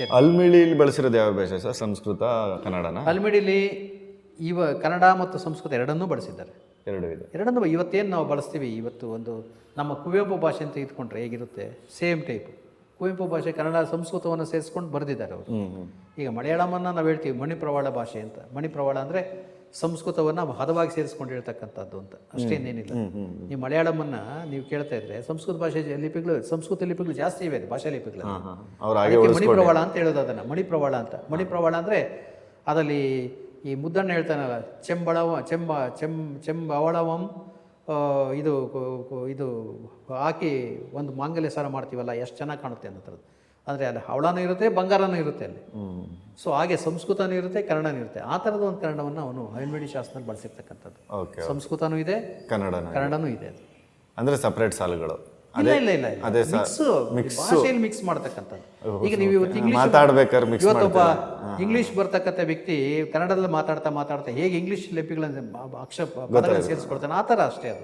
ಸೇರಿ ಅಲ್ಮಿಳಿಲಿ ಬಳಸಿರೋದು ಯಾವ ಭಾಷೆ ಸರ್? ಸಂಸ್ಕೃತ ಕನ್ನಡನ? ಅಲ್ಮಿಡಿಲಿ ಇವ ಕನ್ನಡ ಮತ್ತು ಸಂಸ್ಕೃತ ಎರಡನ್ನೂ ಬಳಸಿದ್ದಾರೆ. ಎರಡು ಇದೆ. ಎರಡನ್ನೂ ಇವತ್ತೇನು ನಾವು ಬಳಸ್ತೀವಿ? ಇವತ್ತು ಒಂದು ನಮ್ಮ ಕುವೆಂಪು ಭಾಷೆ ಅಂತ ಇದ್ಕೊಂಡ್ರೆ ಹೇಗಿರುತ್ತೆ? Same type. ಕುವೆಂಪು ಭಾಷೆ ಕನ್ನಡ ಸಂಸ್ಕೃತವನ್ನು ಸೇರಿಸ್ಕೊಂಡು ಬರೆದಿದ್ದಾರೆ ಅವರು. ಈಗ ಮಲಯಾಳಮನ್ನು ನಾವು ಹೇಳ್ತೀವಿ ಮಣಿಪ್ರವಾಳ ಭಾಷೆ ಅಂತ. ಮಣಿಪ್ರವಾಳ ಅಂದರೆ ಸಂಸ್ಕೃತವನ್ನು ಹದವಾಗಿ ಸೇರಿಸ್ಕೊಂಡಿರ್ತಕ್ಕಂಥದ್ದು ಅಂತ. ಅಷ್ಟೇನೇನಿಲ್ಲ. ಈ ಮಲಯಾಳಮನ್ನು ನೀವು ಕೇಳ್ತಾ ಇದ್ರೆ ಸಂಸ್ಕೃತ ಭಾಷೆ ಲಿಪಿಗಳು ಸಂಸ್ಕೃತ ಲಿಪಿಗಳು ಜಾಸ್ತಿ ಇವೆ ಭಾಷಾ ಲಿಪಿಗಳು ಮಣಿಪ್ರವಾಳ ಅಂತ ಹೇಳೋದು ಅದನ್ನು. ಮಣಿಪ್ರವಾಳ ಅಂತ. ಮಣಿಪ್ರವಾಳ ಅಂದರೆ ಅದರಲ್ಲಿ ಈ ಮುದ್ದಣ್ಣ ಹೇಳ್ತಾನಲ್ಲ ಚೆಂಬಳವ ಚೆಂಬ ಚೆಂ ಚೆಂಬವಳವಂ ಇದು ಇದು ಹಾಕಿ ಒಂದು ಮಾಂಗಲ್ಯ ಸಾರ ಮಾಡ್ತೀವಲ್ಲ ಎಷ್ಟು ಚೆನ್ನಾಗಿ ಕಾಣುತ್ತೆ ಅನ್ನೋ ಥರದ್ದು ಅಂದರೆ ಅಲ್ಲಿ ಹವಳನೂ ಇರುತ್ತೆ ಬಂಗಾರನೂ ಇರುತ್ತೆ ಅಲ್ಲಿ. ಸೊ ಹಾಗೆ ಸಂಸ್ಕೃತನೂ ಇರುತ್ತೆ ಕನ್ನಡನೂ ಇರುತ್ತೆ. ಆ ಥರದ ಒಂದು ಕನ್ನಡವನ್ನು ಅವನು ಹೈನ್ಮೇಡಿ ಶಾಸ್ತ್ರದಲ್ಲಿ ಬಳಸಿರ್ತಕ್ಕಂಥದ್ದು. ಓಕೆ ಸಂಸ್ಕೃತನೂ ಇದೆ ಕನ್ನಡ ಕನ್ನಡನೂ ಇದೆ ಅದು. ಅಂದ್ರೆ ಸಪ್ರೇಟ್ ಸಾಲುಗಳು. ಇಲ್ಲ ಇಲ್ಲ ಇಲ್ಲ ಅದೇ ಮಿಕ್ಸ್ ಭಾಷೆಯಲ್ಲಿ ಮಿಕ್ಸ್ ಮಾಡ್ತಕ್ಕಂಥದ್ದು. ಈಗ ನೀವು ಇವತ್ತು ಇಂಗ್ಲಿಷ್ ಮಾತಾಡ್ಬೇಕಾದ್ರೆ ಮಿಕ್ಸ್ ಇವತ್ತೊಬ್ಬ ಇಂಗ್ಲಿಷ್ ಬರ್ತಕ್ಕಂಥ ವ್ಯಕ್ತಿ ಕನ್ನಡದಲ್ಲಿ ಮಾತಾಡ್ತಾ ಮಾತಾಡ್ತಾ ಹೇಗೆ ಇಂಗ್ಲಿಷ್ ಲಿಪಿಗಳನ್ನ ಅಕ್ಷರ ಪದಗಳನ್ನು ಸೇರಿಸ್ಕೊಳ್ತಾನೆ? ಆ ಥರ ಅಷ್ಟೇ ಅದು.